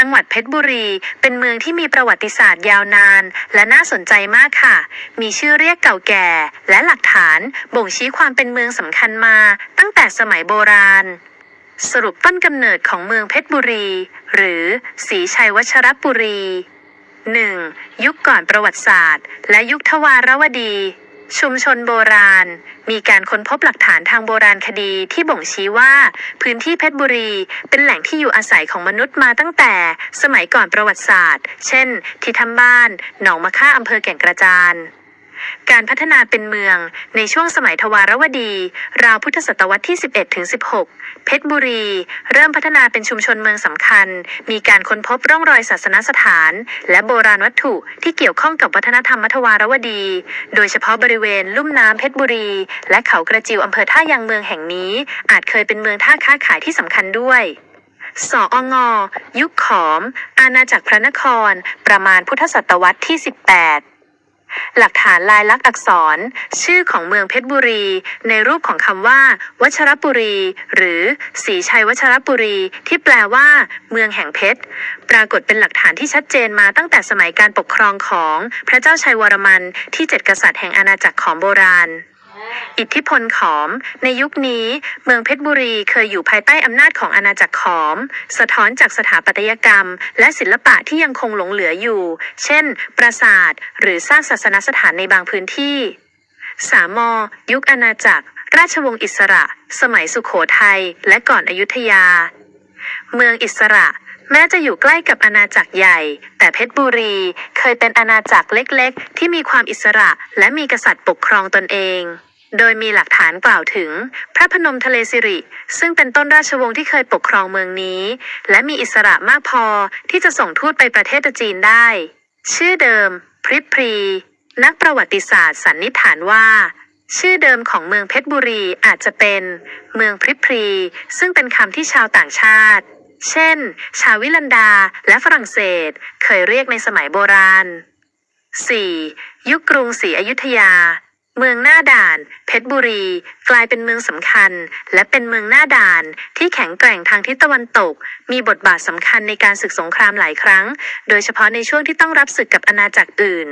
จังหวัดเพชรบุรี เป็นเมืองที่มีประวัติศาสตร์ยาวนาน และน่าสนใจมากค่ะ มีชื่อเรียกเก่าแก่ และหลักฐานบ่งชี้ความเป็นเมืองสำคัญมา ตั้งแต่สมัยโบราณ สรุปต้นกำเนิดของเมืองเพชรบุรี หรือศรีชัยวัชรบุรี 1. ยุคก่อนประวัติศาสตร์ และยุคทวารวดี ชุมชนโบราณ มีการค้นพบหลักฐานทางโบราณคดีที่บ่งชี้ว่า พื้นที่เพชรบุรี เป็นแหล่งที่อยู่อาศัยของมนุษย์มาตั้งแต่สมัยก่อนประวัติศาสตร์ เช่น ที่ทำบ้าน หนองมะค่าอำเภอแก่งกระจาน การพัฒนาเป็นเมืองในช่วงสมัยทวารวดี ราวพุทธศตวรรษที่ 11ถึง16 เพชรบุรี เริ่มพัฒนาเป็นชุมชนเมืองสำคัญ มีการค้นพบร่องรอยศาสนสถาน และโบราณวัตถุที่เกี่ยวข้องกับวัฒนธรรมมัทวารวดี โดยเฉพาะบริเวณลุ่มน้ำเพชรบุรี และเขากระจิวอำเภอท่ายางเมืองแห่งนี้ อาจเคยเป็นเมืองท่าค้าขายที่สำคัญด้วยสอองยุคขอม อาณาจักรพระนคร ประมาณพุทธศตวรรษที่ 18 หลักฐานลายลักษณ์อักษร ชื่อของเมืองเพชรบุรี ในรูปของคำว่า วัชรบุรี หรือสีชัยวัชรบุรี ที่แปลว่า เมืองแห่งเพชร ปรากฏเป็นหลักฐานที่ชัดเจนมาตั้งแต่สมัยการปกครองของพระเจ้าชัยวรมันที่เจ็ดกษัตริย์แห่งอาณาจักรของโบราณ อิทธิพลขอม ในยุคนี้ เมืองเพชรบุรีเคยอยู่ภายใต้อำนาจของอาณาจักรขอม สะท้อนจากสถาปัตยกรรม และศิลปะที่ยังคงหลงเหลืออยู่ เช่น ปราสาท หรือสร้างศาสนสถานในบางพื้นที่สามอยุคอาณาจักร ราชวงศ์อิสระ สมัยสุขโขทัยและก่อนอยุธยา เมืองอิสระ แม้จะอยู่ใกล้กับอาณาจักรใหญ่ แต่เพชรบุรีเคยเป็นอาณาจักรเล็กๆ ที่มีความอิสระและมีกษัตริย์ปกครองตนเอง โดยมีหลักฐานกล่าวถึง พระพนมทะเลสิริ ซึ่งเป็นต้นราชวงศ์ที่เคยปกครองเมืองนี้ และมีอิสระมากพอที่จะส่งทูตไปประเทศจีนได้ ชื่อเดิม พริบพรี นักประวัติศาสตร์สันนิษฐานว่า ชื่อเดิมของเมืองเพชรบุรีอาจจะเป็น เมืองพริบพรี ซึ่งเป็นคำที่ชาวต่างชาติ เช่น ชาววิลันดาและฝรั่งเศส เคยเรียกในสมัยโบราณ 4. ยุคกรุงศรีอยุธยา เมืองหน้าด่าน เพชรบุรี กลายเป็นเมืองสำคัญ และเป็นเมืองหน้าด่าน ที่แข็งแกร่งทางทิศตะวันตก มีบทบาทสำคัญในการศึกสงครามหลายครั้ง โดยเฉพาะในช่วงที่ต้องรับศึกกับอาณาจักรอื่น